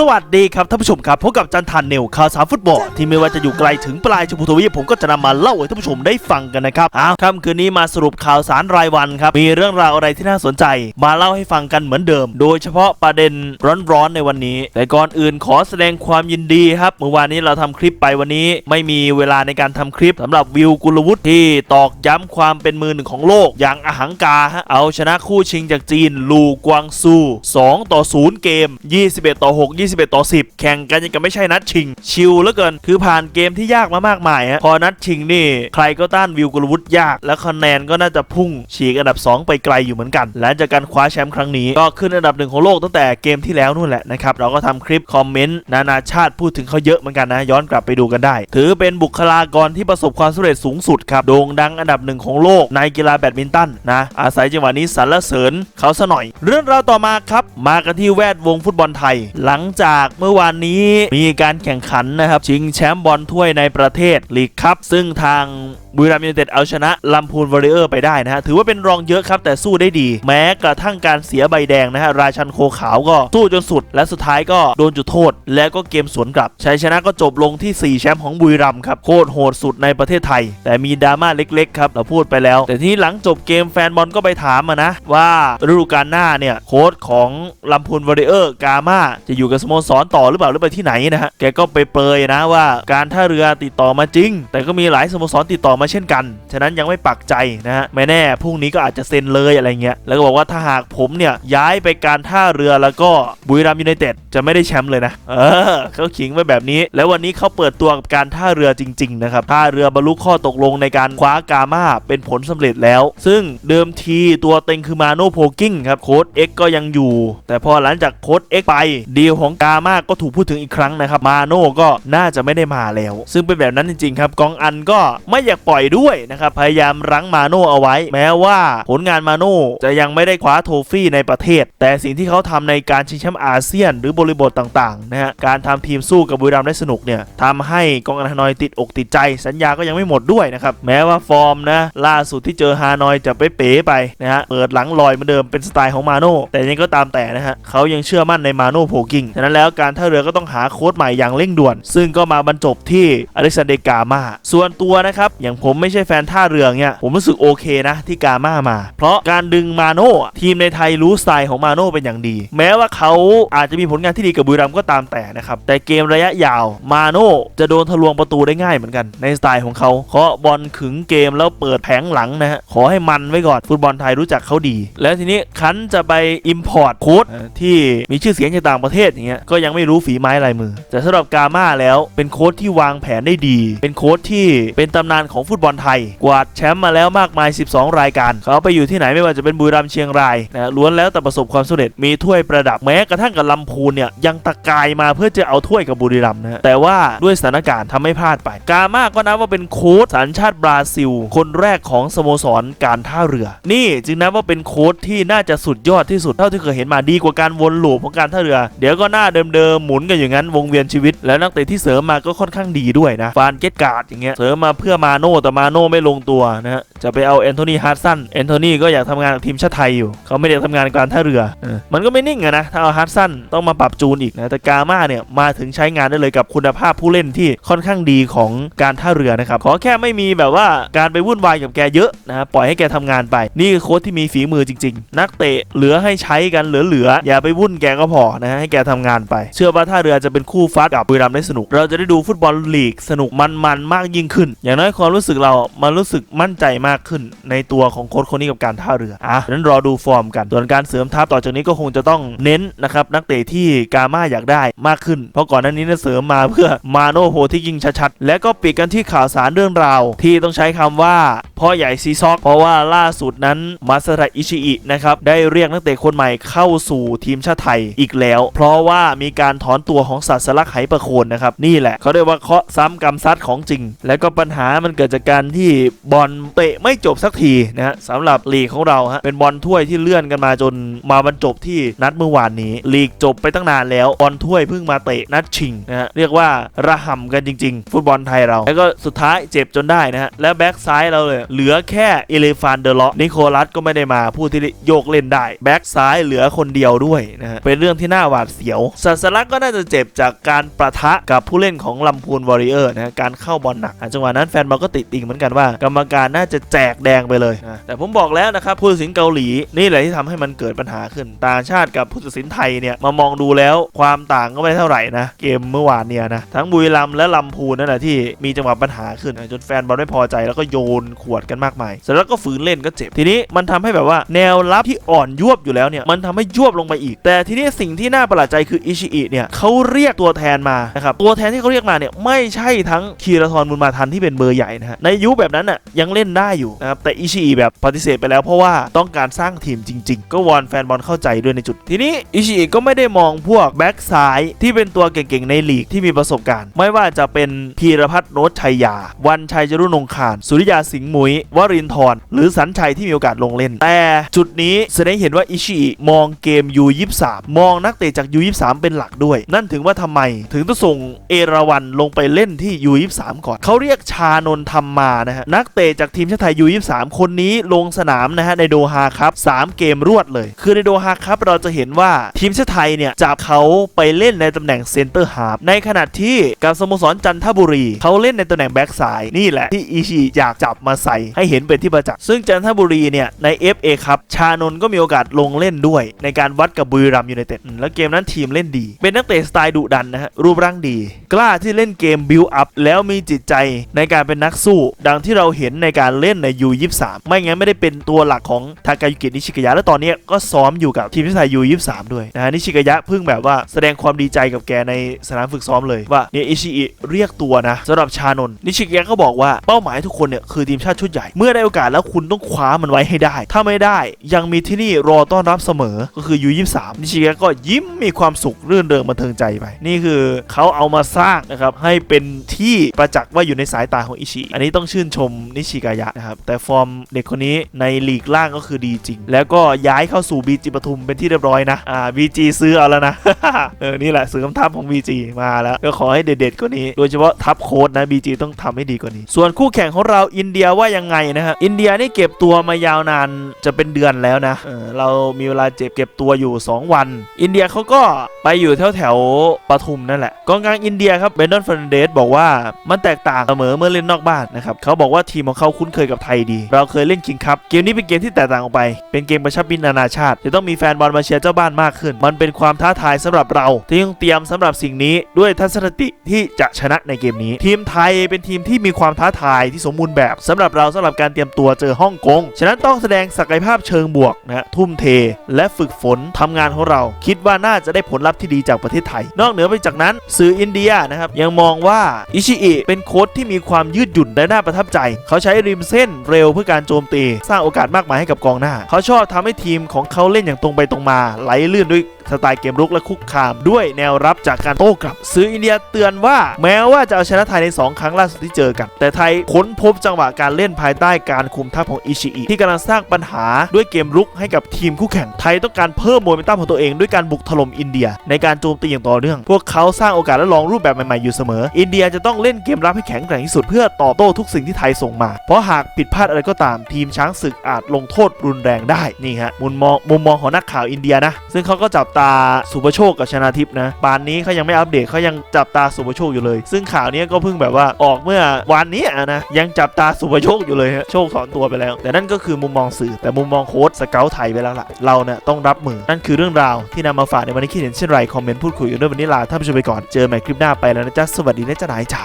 สวัสดีครับท่านผู้ชมครับพบกับจันทานเนวข่าวสารฟุตบอลที่ไม่ว่าจะอยู่ไกลถึงปลายชมพูทวีปผมก็จะนำมาเล่าให้ท่านผู้ชมได้ฟังกันนะครับอ้าวค่ำคืนนี้มาสรุปข่าวสารรายวันครับมีเรื่องราวอะไรที่น่าสนใจ มาเล่าให้ฟังกันเหมือนเดิม โดยเฉพาะประเด็นร้อนๆในวันนี้ แต่ก่อนอื่นขอแสดงความยินดีครับเมื่อวานนี้เราทำคลิปไปวันนี้ ไม่มีเวลาในการทำคลิปสำหรับวิวกุลวุฒิที่ตอกย้ำความเป็นมือหนึ่งของโลก อย่างอหังกาฮะเอาชนะคู่ชิงจากจีนลูกวางซู2ต่อ0เกม 21ต่อ6 21 ต่อ 10 แข่งกันยังกับไม่ใช่นัดชิง ชิลเหลือเกิน คือผ่านเกมที่ยากมามากมายฮะพอนัดชิงนี่ ใครก็ต้านวิวกุลวุฒิยาก และคะแนนก็น่าจะพุ่งฉีกอันดับ 2 ไปไกลอยู่เหมือนกัน หลังจากการคว้าแชมป์ครั้งนี้ก็ขึ้นอันดับหนึ่งของโลกตั้งแต่เกมที่แล้วนู่นแหละนะครับเราก็ทำคลิปคอมเมนต์นานาชาติพูดถึงเขาเยอะเหมือนกันนะย้อนกลับไปดูกันได้ ถือเป็นบุคลากรที่ประสบความสำเร็จสูงสุดครับโด่งดังอันดับหนึ่งของโลกในกีฬาแบดมินตันนะอาศัยจังหวะนี้สรรเสริญเขาซะหน่อย เรื่องราวต่อมาครับมากันที่แวดวงฟุตบอลไทย หลังจากเมื่อวานนี้มีการแข่งขันนะครับ ชิงแชมป์บอลถ้วยในประเทศลีกคัพซึ่งทางบุรีรัมย์ยูไนเต็ดเอาชนะลำพูนวอริเออร์ไปได้นะฮะ ถือว่าเป็นรองเยอะครับ แต่สู้ได้ดี แม้กระทั่งการเสียใบแดงนะฮะ ราชันโคขาวก็สู้จนสุด และสุดท้ายก็โดนจุดโทษ แล้วก็เกมสวนกลับชัยชนะก็จบลงที่ 4 แชมป์ของบุรีรัมย์ครับ โคตรโหดสุดในประเทศไทย แต่มีดราม่าเล็กๆครับเราพูดไปแล้ว แต่ทีนี้หลังจบเกมแฟนบอลก็ไปถามมานะ ว่าฤดูกาลหน้าเนี่ยโค้ชของลำพูนวอริเออร์กามาจะอยู่กับสโมสรต่อหรือเปล่าหรือไปที่ไหนนะฮะแกก็ไปเปรยนะว่าการท่าเรือติดต่อมาจริง แต่ก็มีหลายสโมสรติดต่อมาเช่นกัน ฉะนั้นยังไม่ปักใจนะฮะไม่แน่พรุ่งนี้ก็อาจจะเซ็นเลยอะไรเงี้ย แล้วก็บอกว่าถ้าหากผมเนี่ยย้ายไปการท่าเรือแล้วก็บุรีรัมย์ยูไนเต็ดจะไม่ได้แชมป์เลยนะ เออเขาขิงไว้แบบนี้ แล้ววันนี้เขาเปิดตัวกับการท่าเรือจริง ๆ นะครับ ท่าเรือบรรลุข้อตกลงในการคว้ากามาเป็นผลสำเร็จแล้ว ซึ่งเดิมทีตัวเต็งคือมาโนโพกิ้งครับโค้ดเอ็กก็ยังอยู่ แต่พอหลังจากโค้ดเอ็กไปดีลของกามาก็ถูกพูดถึงอีกครั้งนะครับมาโนก็น่าจะไม่ได้มาแล้ว ซึ่งเป็นแบบนั้นจริงๆครับกองอันก็ไม่อยากปล่อยด้วยนะครับพยายามรั้งมาโน่เอาไว้ แม้ว่าผลงานมาโน่จะยังไม่ได้คว้าโทฟี่ในประเทศ แต่สิ่งที่เขาทำในการชิงแชมป์อาเซียน หรือบริบทต่างๆนะฮะการทำทีมสู้กับบุรีรัมย์ได้สนุกเนี่ยทำให้กองอันฮานอยติดอกติดใจ สัญญาก็ยังไม่หมดด้วยนะครับแม้ว่าฟอร์มนะล่าสุดที่เจอฮานอยจะไปเป๋ไปนะฮะเปิดหลังลอยเหมือนเดิมเป็นสไตล์ของมาโน่แต่ยังก็ตามแต่นะฮะเขายังเชื่อมั่นในมาโน่โพกิงฉะนั้นแล้วการท่าเรือก็ต้องหาโค้ชใหม่อย่างเร่งด่วน ซึ่งก็มาบรรจบที่อเล็กซานเดรกามาส่วนตัวนะครับอย่างผมไม่ใช่แฟนท่าเรือเนี่ยผมรู้สึกโอเคนะที่กามามา เพราะการดึงมาโน่ทีมในไทยรู้สไตล์ของมาโน่เป็นอย่างดี แม้ว่าเขาอาจจะมีผลงานที่ดีกับบุรีรัมย์ก็ตามแต่นะครับ แต่เกมระยะยาวมาโน่จะโดนทะลวงประตูได้ง่ายเหมือนกัน ในสไตล์ของเขาเคาะบอลขึงเกมแล้วเปิดแผงหลังนะฮะขอให้มันไว้ก่อนฟุตบอลไทยรู้จักเขาดี แล้วทีนี้คันจะไปอิมพอร์ตโค้ชที่มีชื่อเสียงจากต่างประเทศอย่างเงี้ยก็ยังไม่รู้ฝีไม้ลายมือ แต่สำหรับกาม่าแล้วเป็นโค้ชที่วางแผนได้ดี เป็นโค้ชที่เป็นตำนานของฟุตบอลไทย กวาดแชมป์มาแล้วมากมาย 12 รายการ เขาไปอยู่ที่ไหนไม่ว่าจะเป็นบุรีรัมย์เชียงรายนะล้วนแล้วแต่ประสบความสำเร็จมีถ้วยประดับแม้กระทั่งกับลำพูนเนี่ยยังตะกายมาเพื่อจะเอาถ้วยกับบุรีรัมย์นะแต่ว่าด้วยสถานการณ์ทำให้พลาดไป กามาก็นับว่าเป็นโค้ชสัญชาติบราซิล คนแรกของสโมสรการท่าเรือ นี่จึงนับว่าเป็นโค้ชที่น่าจะสุดยอดที่สุดเท่าที่เคยเห็นมาดีกว่าการวนลูปของการท่าเรือ เดี๋ยวก็หน้าเดิมๆหมุนกันอย่างนั้นวงเวียนชีวิต แล้วนักเตะที่เสริมมาก็ค่อนข้างดีด้วยนะฟานเกตการ์ดอย่างเงี้ยเสริมมาเพื่อมาโน่แต่มาโน่ไม่ลงตัวนะฮะจะไปเอาแอนโทนีฮาร์ดสันแอนโทนีก็อยากทำงานกับทีมชาติไทยอยู่ เขาไม่ได้ทำงานการท่าเรืออมันก็ไม่นิ่งอะนะถ้าเอาฮาร์ดสันต้องมาปรับจูนอีกนะแต่กาม่าเนี่ยมาถึงใช้งานได้เลยกับคุณภาพผู้เล่นที่ค่อนข้างดีของการท่าเรือนะครับขอแค่ไม่มีแบบว่าการไปวุ่นวายกับแกเยอะนะปล่อยให้แกทำงานไป นี่คือโค้ชที่มีฝีมือจริง ๆ นักเตะเหลือให้ใช้กันเหลือๆอย่าไปวุ่นแกก็พอนะฮะให้แกทำงานไป เชื่อว่าท่าเรือจะเป็นคู่ฟัดกับบุรีรัมย์ได้สนุก เราจะได้ดูฟุตบอลลีกสนุกมันๆมากยิ่งขึ้น อย่างน้อยความรู้สึกสึกเรามันรู้สึกมั่นใจมากขึ้นในตัวของโค้ชคนนี้กับการท่าเรืออะนั้นรอดูฟอร์มกัน ส่วนการเสริมทัพต่อจากนี้ก็คงจะต้องเน้นนะครับนักเตะที่กาม่าอยากได้มากขึ้น เพราะก่อนหน้านี้เนี่ยเสริมมาเพื่อมาโนโฮที่ยิงชัดๆ และก็ปิดกันที่ข่าวสารเรื่องราว ที่ต้องใช้คำว่าพ่อใหญ่ซีซอก เพราะว่าล่าสุดนั้นมาสระอิชิอินะครับได้เรียกนักเตะคนใหม่เข้าสู่ทีมชาติไทยอีกแล้ว เพราะว่ามีการถอนตัวของศาสลักไหประโคนนะครับนี่แหละเขาเรียกว่าเคาะซ้ำกรรมซัดของจริง และก็ปัญหามันเกิดจากกการที่บอลเตะไม่จบสักทีนะฮะสำหรับลีกของเราฮะเป็นบอลถ้วยที่เลื่อนกันมาจนมาบรรจบที่นัดเมื่อวานนี้ ลีกจบไปตั้งนานแล้วบอลถ้วยเพิ่งมาเตะนัดชิงนะฮะเรียกว่าระห่ำกันจริง ๆ ฟุตบอลไทยเรา แล้วก็สุดท้ายเจ็บจนได้นะฮะแล้วแบ็กซ้ายเราเลยเหลือแค่เอเลฟานเดอร์ล็อกนิโคลัสก็ไม่ได้มาผู้ที่โยกเล่นได้แบ็กซ้ายเหลือคนเดียวด้วยนะฮะเป็นเรื่องที่น่าหวาดเสียวสัสลักก็น่าจะเจ็บจากการประทะกับผู้เล่นของลำพูนวอริเออร์นะฮะการเข้าบอลหนักจังหวะนั้นแฟนบอลก็ติดติงเหมือนกันว่า กรรมการน่าจะแจกแดงไปเลยนะแต่ผมบอกแล้วนะครับผู้ตัดสินเกาหลีนี่แหละที่ทำให้มันเกิดปัญหาขึ้นต่างชาติกับผู้ตัดสินไทยเนี่ยมามองดูแล้วความต่างก็ไม่เท่าไหร่นะเกมเมื่อวานเนี่ยนะทั้งบุรีรัมและลำพูนนั่นแหละที่มีจังหวะปัญหาขึ้นจนแฟนบอลไม่พอใจแล้วก็โยนขวดกันมากมายเสร็จแล้วก็ฝืนเล่นก็เจ็บทีนี้มันทำให้แบบว่าแนวรับที่อ่อนยวบอยู่แล้วเนี่ยมันทำให้ยวบลงไปอีก แต่ทีนี้สิ่งที่น่าประหลาดใจคืออิชิอิเนี่ยเขาเรียกตัวแทนมานะครับตัวแทนที่เขาเรียกมาเนี่ยไม่ใช่ทั้งคีรทรบุญมาทันที่เป็นเบอร์ใหญ่นะฮะในยุคแบบนั้นน่ะยังเล่นได้อยู่นะครับแต่อิชิอิแบบปฏิเสธไปแล้วเพราะว่าต้องการสร้างทีมจริง ๆ ก็วอนแฟนบอลเข้าใจด้วยในจุด ทีนี้อิชิอิก็ไม่ได้มองพวกแบ็กซ้ายที่เป็นตัวเก่งๆในลีกที่มีประสบการณ์ ไม่ว่าจะเป็นพีรพัฒน์โนชัยยา วันชัยจรุนงคาร สุริยาสิงห์มุย วรินทร์หรือสัญชัยที่มีโอกาสลงเล่น แต่จุดนี้แสดงเห็นว่าอิชิอิมองเกม U23 มมองนักเตะจาก U23 เป็นหลักด้วย นั่นถึงว่าทำไมถึงต้องส่งเอราวันลงไปเล่นที่ U23 ก่อนเขาเรียกชานนททำมานะฮะนักเตะจากทีมชาติไทย U23 คนนี้ลงสนามนะฮะในโดฮาครับ3เกมรวดเลย คือในโดฮาครับเราจะเห็นว่าทีมชาติไทยเนี่ยจับเขาไปเล่นในตำแหน่งเซนเตอร์ฮาฟในขณะที่กับสโมสรจันทบุรี เขาเล่นในตำแหน่งแบ็กซ้ายนี่แหละที่อิชิอยากจับมาใส่ให้เห็นเป็นที่ประจักษ์ซึ่งจันทบุรีเนี่ยใน FA ครับชานนท์ก็มีโอกาสลงเล่นด้วย ในการวัดกับบุรีรัมยูไนเต็ดแล้วเกมนั้นทีมเล่นดี เป็นนักเตะสไตล์ดุดันนะฮะรูปร่างดี กล้าที่เล่นเกมบิวอัพแล้วมีจิตใจในการเป็นนักสดังที่เราเห็นในการเล่นใน U23 ไม่งั้นไม่ได้เป็นตัวหลักของทากายุกินิชิกายะ และตอนนี้ก็ซ้อมอยู่กับทีมชาติไทย U23 ด้วยนะฮะนิชิกายะเพิ่งแบบว่าแสดงความดีใจกับแกในสนามฝึกซ้อมเลยว่าเนี่ยอิชิอิเรียกตัวนะสำหรับชานนนิชิกายะก็บอกว่าเป้าหมายทุกคนเนี่ยคือทีมชาติชุดใหญ่เมื่อได้โอกาสแล้วคุณต้องคว้ามันไว้ให้ได้ ถ้าไม่ได้ยังมีที่นี่รอต้อนรับเสมอก็คือ U23 นิชิกายะก็ยิ้มมีความสุขรื่นเริงบันเทิงใจไปนี่คือเขาเอามาสร้างนะครับให้เป็นที่ประจักษ์ว่าอยู่ในสายตาของอิชิอันนี้ต้องชื่นชมนิชิกายะนะครับ แต่ฟอร์มเด็กคนนี้ในลีกล่างก็คือดีจริง แล้วก็ย้ายเข้าสู่บีจีปทุมเป็นที่เรียบร้อยนะอ่าบีจีซื้อเอาแล้วนะเออนี่แหละซื้อคำทัพของ BG มาแล้ว ก็ขอให้เด็ดๆกว่านี้ โดยเฉพาะทัพโค้ดนะ BG ต้องทำให้ดีกว่านี้ ส่วนคู่แข่งของเราอินเดียว่ายังไงนะฮะอินเดียนี่เก็บตัวมายาวนานจะเป็นเดือนแล้วนะเออเรามีเวลาเจ็บเก็บตัวอยู่ 2 วัน อินเดียเขาก็ไปอยู่แถวแถวปทุมนั่นแหละกองกลางอินเดียครับเบนดอนเฟ r นเดสบอกว่ามันแตกต่างเสมอเมื่อเล่นนอกบ้านนะครับเขาบอกว่าทีมของเขาคุ้นเคยกับไทยดี เราเคยเล่นคิงคัพเกมนี้เป็นเกมที่แตกต่างออกไป เป็นเกมประชับบินนานาชาติจะต้องมีแฟนบอลมาเชียร์เจ้าบ้านมากขึ้น มันเป็นความท้าทายสำหรับเราที่ต้องเตรียมสำหรับสิ่งนี้ด้วยทัศนคติที่จะชนะในเกมนี้ ทีมไทยเป็นทีมที่มีความท้าทายที่สมบูรณ์แบบสำหรับเราสำหรับการเตรียมตัวเจอฮ่องกงฉะนั้นต้องแสดงศักยภาพเชิงบวกนะทุ่มเท และฝึกฝนทำงานของเรา คิดว่าน่าจะได้ผลลัพธ์ที่ดีจากประเทศไทย นอกเหนือไปจากนั้นสื่ออินเดียนะครับยังมองว่าอิชิอิเป็นโค้ชที่มีความยืดหยุ่นและน่าประทับใจ เขาใช้ริมเส้นเร็วเพื่อการโจมตี สร้างโอกาสมากมายให้กับกองหน้า เขาชอบทำให้ทีมของเขาเล่นอย่างตรงไปตรงมาไหลลื่นด้วย สไตล์เกมรุกและคุกคาม ด้วยแนวรับจากการโต้กลับ ซื้ออินเดียเตือนว่า แม้ว่าจะเอาชนะไทยใน 2 ครั้งล่าสุดที่เจอกัน แต่ไทยค้นพบจังหวะการเล่นภายใต้การคุมทัพของอิชิอิที่กำลังสร้างปัญหาด้วยเกมรุกให้กับทีมคู่แข่งไทยต้องการเพิ่มโมเมนตัมของตัวเองด้วยการบุกถล่มอินเดีย ในการโจมตีอย่างต่อเนื่อง พวกเขาสร้างโอกาสและลองรูปแบบใหม่ๆอยู่เสมอ อินเดียจะต้องเล่นเกมรับให้แข็งแกร่งที่สุดเพื่อตอบโต้ทุกสิ่งที่ไทยส่งมา เพราะหากผิดพลาดอะไรก็ตามทีมช้างศึกอาจลงโทษรุนแรงได้นี่ฮะมุมมองมุมมองของนักข่าวอินเดียนะซึ่งเขาก็จับตาสุภโชคกับชนาทิพย์นะปานนี้เขายังไม่อัปเดตเขายังจับตาสุภโชคอยู่เลย ซึ่งข่าวนี้ก็เพิ่งแบบว่าออกเมื่อวันนี้อะนะยังจับตาสุภโชคอยู่เลยฮะโชคถอนตัวไปแล้ว แต่นั่นก็คือมุมมองสื่อแต่มุมมองโค้ชสเกลไทยไปแล้วล่ะเราเนี่ยต้องรับมือนั่นคือเรื่องราวที่นำมาฝากในวันนี้คิดเห็นเช่นไรคอมเมนต์พูดคุยกันด้วยวันนี้ลาท่านผู้ชมไปก่อนเจอใหม่คลิปหน้าไปแล้วนะจ๊ะสวัสดีนะจ๊ะนายจ๋า